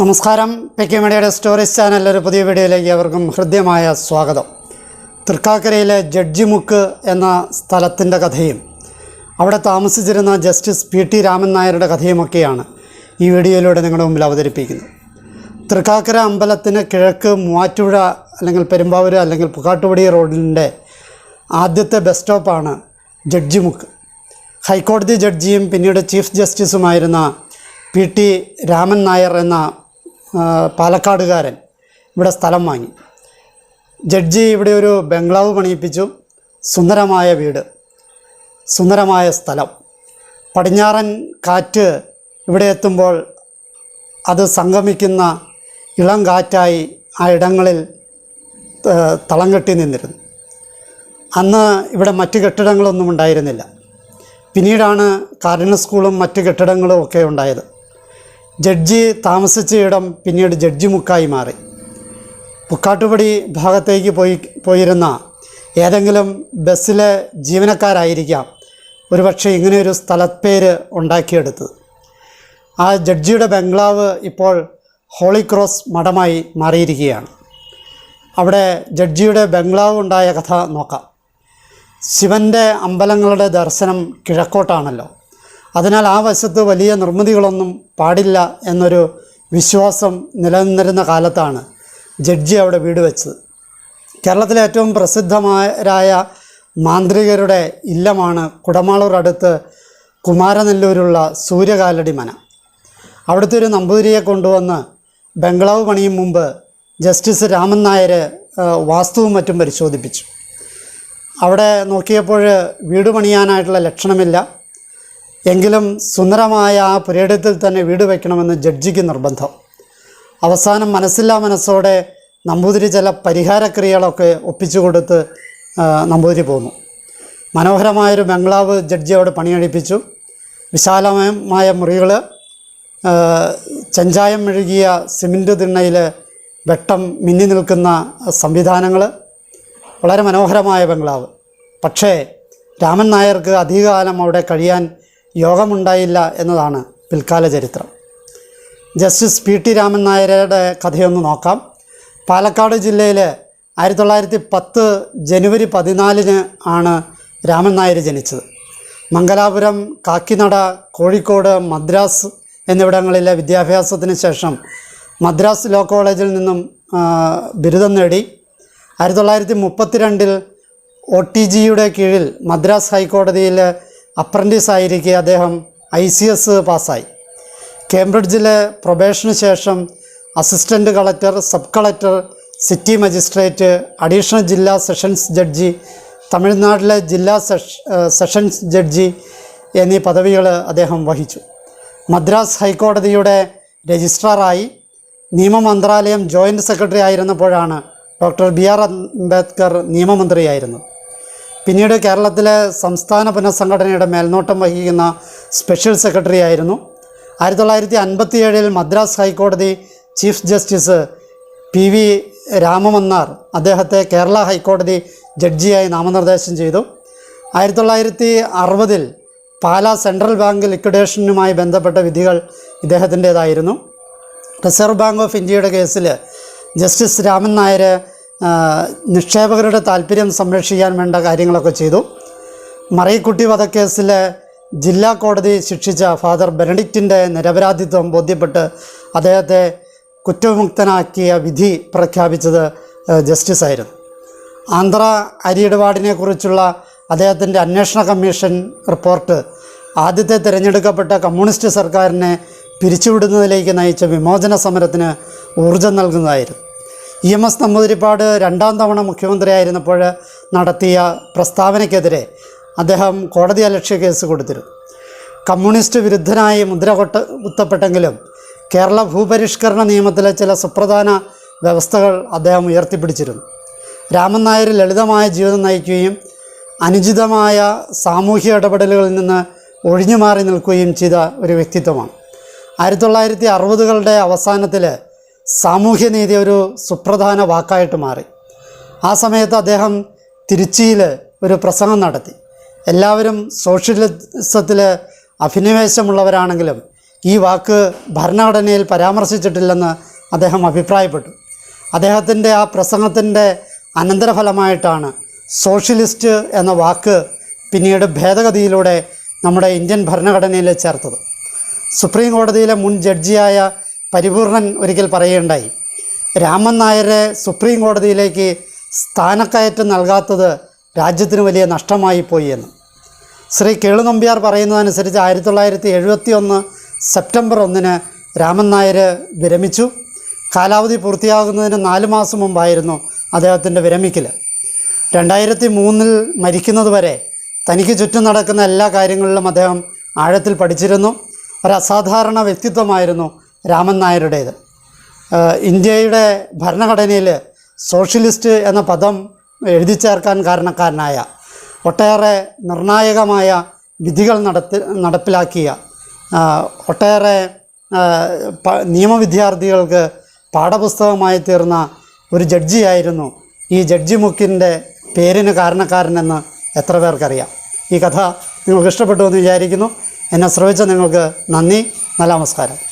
നമസ്കാരം. P K മീഡിയയുടെ stories ചാനലിലെ ഒരു പുതിയ വീഡിയോയിലേക്ക് അവർക്കും ഹൃദ്യമായ സ്വാഗതം. തൃക്കാക്കരയിലെ ജഡ്ജിമുക്ക് എന്ന സ്ഥലത്തിന്റെ കഥയും അവിടെ താമസിച്ചിരുന്ന ജസ്റ്റിസ് പി ടി രാമൻ നായരുടെ കഥയുമൊക്കെയാണ് ഈ വീഡിയോയിലൂടെ നിങ്ങളുടെ മുമ്പിൽ അവതരിപ്പിക്കുന്നത്. തൃക്കാക്കര അമ്പലത്തിന് കിഴക്ക് മൂവാറ്റുപുഴ അല്ലെങ്കിൽ പെരുമ്പാവൂർ അല്ലെങ്കിൽ പുക്കാട്ടുപടി റോഡിന്റെ ആദ്യത്തെ ബസ് സ്റ്റോപ്പാണ് ജഡ്ജിമുക്ക്. ഹൈക്കോടതി ജഡ്ജിയും പിന്നീട് ചീഫ് ജസ്റ്റിസുമായിരുന്ന പി ടി രാമൻ നായർ എന്ന പാലക്കാടുകാരൻ ഇവിടെ സ്ഥലം വാങ്ങി. ജഡ്ജി ഇവിടെ ഒരു ബംഗ്ലാവ് പണിയിപ്പിച്ചു. സുന്ദരമായ വീട്. സുന്ദരമായ സ്ഥലം. പടിഞ്ഞാറൻ കാറ്റ് ഇവിടെ എത്തുമ്പോൾ അത് സംഗമിക്കുന്ന ഇളം കാറ്റായി ആ ഇടങ്ങളിൽ തളം കെട്ടി നിന്നിരുന്നു. അന്ന് ഇവിടെ മറ്റ് കെട്ടിടങ്ങളൊന്നും ഉണ്ടായിരുന്നില്ല. പിന്നീടാണ് കാർഡിനൽ സ്കൂളും മറ്റ് കെട്ടിടങ്ങളും ഒക്കെ ഉണ്ടായത്. ജഡ്ജി താമസിച്ച ഇടം പിന്നീട് ജഡ്ജി മുക്കായി മാറി. പുക്കാട്ടുപടി ഭാഗത്തേക്ക് പോയി പോയിരുന്ന ഏതെങ്കിലും ബസ്സിലെ ജീവനക്കാരായിരിക്കാം ഒരുപക്ഷെ ഇങ്ങനെയൊരു സ്ഥലപ്പേര് ഉണ്ടാക്കിയെടുത്തത്. ആ ജഡ്ജിയുടെ ബംഗ്ലാവ് ഇപ്പോൾ ഹോളി ക്രോസ് മഠമായി മാറിയിരിക്കുകയാണ്. അവിടെ ജഡ്ജിയുടെ ബംഗ്ലാവ് ഉണ്ടായ കഥ നോക്കാം. ശിവന്റെ അമ്പലങ്ങളുടെ ദർശനം കിഴക്കോട്ടാണല്ലോ. അതിനാൽ ആ വശത്ത് വലിയ നിർമ്മിതികളൊന്നും പാടില്ല എന്നൊരു വിശ്വാസം നിലനിന്നിരുന്ന കാലത്താണ് ജഡ്ജി അവിടെ വീട് വെച്ചത്. കേരളത്തിലെ ഏറ്റവും പ്രസിദ്ധമായരായ മാന്ത്രികരുടെ ഇല്ലമാണ് കുടമാളൂർ അടുത്ത് കുമാരനെല്ലൂരുള്ള സൂര്യകാലടി മന അവിടുത്തെ ഒരു നമ്പൂതിരിയെ കൊണ്ടുവന്ന് ബംഗ്ലാവ് പണിയും മുമ്പ് ജസ്റ്റിസ് രാമൻ നായർ വാസ്തുവും മറ്റും പരിശോധിപ്പിച്ചു. അവിടെ നോക്കിയപ്പോൾ വീട് പണിയാനായിട്ടുള്ള ലക്ഷണമില്ല. എങ്കിലും സുന്ദരമായ ആ പുരയിടത്തിൽ തന്നെ വീട് വയ്ക്കണമെന്ന് ജഡ്ജിക്ക് നിർബന്ധം. അവസാനം മനസ്സില്ലാ മനസ്സോടെ നമ്പൂതിരി ചില പരിഹാരക്രിയകളൊക്കെ ഒപ്പിച്ചു കൊടുത്ത് നമ്പൂതിരി പോന്നു. മനോഹരമായൊരു ബംഗ്ലാവ് ജഡ്ജി അവിടെ പണിയഴിപ്പിച്ചു വിശാലമായ മുറികൾ ചെഞ്ചായം മെഴുകിയ സിമന്റ് തിണ്ണയിൽ വെട്ടം മിന്നി നിൽക്കുന്ന സംവിധാനങ്ങൾ വളരെ മനോഹരമായ ബംഗ്ലാവ്. പക്ഷേ രാമൻ നായർക്ക് അധികകാലം അവിടെ കഴിയാൻ യോഗമുണ്ടായില്ല എന്നതാണ് പിൽക്കാല ചരിത്രം. ജസ്റ്റിസ് പി ടി രാമൻ നായരുടെ കഥയൊന്ന് നോക്കാം. പാലക്കാട് ജില്ലയിൽ ആയിരത്തി തൊള്ളായിരത്തി പത്ത് ജനുവരി പതിനാലിന് ആണ് രാമൻ നായർ ജനിച്ചത്. മംഗലാപുരം കാക്കിനട കോഴിക്കോട് മദ്രാസ് എന്നിവിടങ്ങളിലെ വിദ്യാഭ്യാസത്തിന് ശേഷം മദ്രാസ് ലോ കോളേജിൽ നിന്നും ബിരുദം നേടി. ആയിരത്തി തൊള്ളായിരത്തി മുപ്പത്തിരണ്ടിൽ ഒ ടി ജിയുടെ കീഴിൽ മദ്രാസ് ഹൈക്കോടതിയിൽ അപ്രന്റീസ് ആയിരിക്കെ അദ്ദേഹം ഐ സി എസ് പാസ്സായി. കേംബ്രിഡ്ജിലെ പ്രൊബേഷന് ശേഷം assistant collector sub collector city magistrate additional ജില്ലാ സെഷൻസ് ജഡ്ജി തമിഴ്നാട്ടിലെ ജില്ലാ സെഷ സെഷൻസ് ജഡ്ജി എന്നീ പദവികൾ അദ്ദേഹം വഹിച്ചു. മദ്രാസ് ഹൈക്കോടതിയുടെ രജിസ്ട്രാറായി നിയമമന്ത്രാലയം ജോയിന്റ് സെക്രട്ടറി ആയിരുന്നപ്പോഴാണ് ഡോക്ടർ ബി ആർ അംബേദ്കർ നിയമമന്ത്രിയായിരുന്നത്. പിന്നീട് കേരളത്തിലെ സംസ്ഥാന പുനഃസംഘടനയുടെ മേൽനോട്ടം വഹിക്കുന്ന സ്പെഷ്യൽ സെക്രട്ടറി ആയിരുന്നു. ആയിരത്തി തൊള്ളായിരത്തി അൻപത്തിയേഴിൽ മദ്രാസ് ഹൈക്കോടതി chief justice P V Ramamannar അദ്ദേഹത്തെ കേരള ഹൈക്കോടതി ജഡ്ജിയായി നാമനിർദ്ദേശം ചെയ്തു. ആയിരത്തി തൊള്ളായിരത്തി അറുപതിൽ പാലാ സെൻട്രൽ ബാങ്ക് ലിക്വിഡേഷനുമായി ബന്ധപ്പെട്ട വിധികൾ ഇദ്ദേഹത്തിന്റേതായിരുന്നു. റിസർവ് ബാങ്ക് ഓഫ് ഇന്ത്യയുടെ കേസിൽ ജസ്റ്റിസ് രാമൻ നായർ നിക്ഷേപകരുടെ താല്പര്യം സംരക്ഷിക്കാൻ വേണ്ട കാര്യങ്ങളൊക്കെ ചെയ്തു. മറൈക്കുട്ടി വധക്കേസിലെ ജില്ലാ കോടതി ശിക്ഷിച്ച ഫാദർ ബെനഡിക്റ്റിന്റെ നിരപരാധിത്വം ബോധ്യപ്പെട്ട് അദ്ദേഹത്തെ കുറ്റവിമുക്തനാക്കിയ വിധി പ്രഖ്യാപിച്ചത് ജസ്റ്റിസ് ആയിരുന്നു. ആന്ധ്ര അരിയിടപാടിനെ കുറിച്ചുള്ള അദ്ദേഹത്തിന്റെ അന്വേഷണ കമ്മീഷൻ റിപ്പോർട്ട് ആദ്യത്തെ തിരഞ്ഞെടുക്കപ്പെട്ട കമ്മ്യൂണിസ്റ്റ് സർക്കാരിനെ പിരിച്ചുവിടുന്നതിലേക്ക് നയിച്ച വിമോചന സമരത്തിന് ഊർജം നൽകുന്നതായിരുന്നു. ഇ എം എസ് നമ്പൂതിരിപ്പാട് രണ്ടാം തവണ മുഖ്യമന്ത്രിയായിരുന്നപ്പോൾ നടത്തിയ പ്രസ്താവനയ്ക്കെതിരെ അദ്ദേഹം കോടതി അലക്ഷ്യ കേസ് കൊടുത്തിരുന്നു. കമ്മ്യൂണിസ്റ്റ് വിരുദ്ധനായി മുദ്ര കൊട്ട കുത്തപ്പെട്ടെങ്കിലും കേരള ഭൂപരിഷ്കരണ നിയമത്തിലെ ചില സുപ്രധാന വ്യവസ്ഥകൾ അദ്ദേഹം ഉയർത്തിപ്പിടിച്ചിരുന്നു. രാമൻ നായർ ലളിതമായ ജീവിതം നയിക്കുകയും അനുചിതമായ സാമൂഹ്യ ഇടപെടലുകളിൽ നിന്ന് ഒഴിഞ്ഞു മാറി നിൽക്കുകയും ചെയ്ത ഒരു വ്യക്തിത്വമാണ്. ആയിരത്തി തൊള്ളായിരത്തി അറുപതുകളുടെ അവസാനത്തിൽ സാമൂഹ്യനീതി ഒരു സുപ്രധാന വാക്കായിട്ട് മാറി. ആ സമയത്ത് അദ്ദേഹം തിരുച്ചിയിൽ ഒരു പ്രസംഗം നടത്തി. എല്ലാവരും സോഷ്യലിസത്തിൽ അഭിനിവേശമുള്ളവരാണെങ്കിലും ഈ വാക്ക് ഭരണഘടനയിൽ പരാമർശിച്ചിട്ടില്ലെന്ന് അദ്ദേഹം അഭിപ്രായപ്പെട്ടു. അദ്ദേഹത്തിന്റെ ആ പ്രസംഗത്തിന്റെ അനന്തരഫലമായിട്ടാണ് സോഷ്യലിസ്റ്റ് എന്ന വാക്ക് പിന്നീട് ഭേദഗതിയിലൂടെ നമ്മുടെ ഇന്ത്യൻ ഭരണഘടനയിൽ ചേർത്തത്. സുപ്രീം കോടതിയിലെ മുൻ ജഡ്ജിയായ പരിപൂർണൻ ഒരിക്കൽ പറയുകയുണ്ടായി. രാമൻ നായരെ സുപ്രീം കോടതിയിലേക്ക് സ്ഥാനക്കയറ്റം നൽകാത്തത് രാജ്യത്തിന് വലിയ നഷ്ടമായി പോയി എന്ന്. ശ്രീ കേളു നമ്പ്യാർ പറയുന്നതനുസരിച്ച് ആയിരത്തി തൊള്ളായിരത്തി എഴുപത്തി ഒന്ന് സെപ്റ്റംബർ ഒന്നിന് രാമൻ നായർ വിരമിച്ചു. കാലാവധി പൂർത്തിയാകുന്നതിന് നാല് മാസം മുമ്പായിരുന്നു അദ്ദേഹത്തിന്റെ വിരമിക്കൽ രണ്ടായിരത്തി മൂന്നിൽ മരിക്കുന്നതുവരെ തനിക്ക് ചുറ്റും നടക്കുന്ന എല്ലാ കാര്യങ്ങളിലും അദ്ദേഹം ആഴത്തിൽ പഠിച്ചിരുന്നു. ഒരു അസാധാരണ വ്യക്തിത്വമായിരുന്നു രാമൻ നായരുടേത്. ഇന്ത്യയുടെ ഭരണഘടനയിൽ സോഷ്യലിസ്റ്റ് എന്ന പദം എഴുതി ചേർക്കാൻ കാരണക്കാരനായ ഒട്ടേറെ നിർണായകമായ വിധികൾ നടത്തി നടപ്പിലാക്കിയ ഒട്ടേറെ നിയമവിദ്യാർത്ഥികൾക്ക് പാഠപുസ്തകമായി തീർന്ന ഒരു ജഡ്ജിയായിരുന്നു ഈ ജഡ്ജി മുക്കിന്റെ പേരിന് കാരണക്കാരനെന്ന് എത്ര പേർക്കറിയാം. ഈ കഥ നിങ്ങൾക്ക് ഇഷ്ടപ്പെട്ടു എന്ന് വിചാരിക്കുന്നു. എന്നെ ശ്രമിച്ച നിങ്ങൾക്ക് നന്ദി. നല്ല നമസ്കാരം.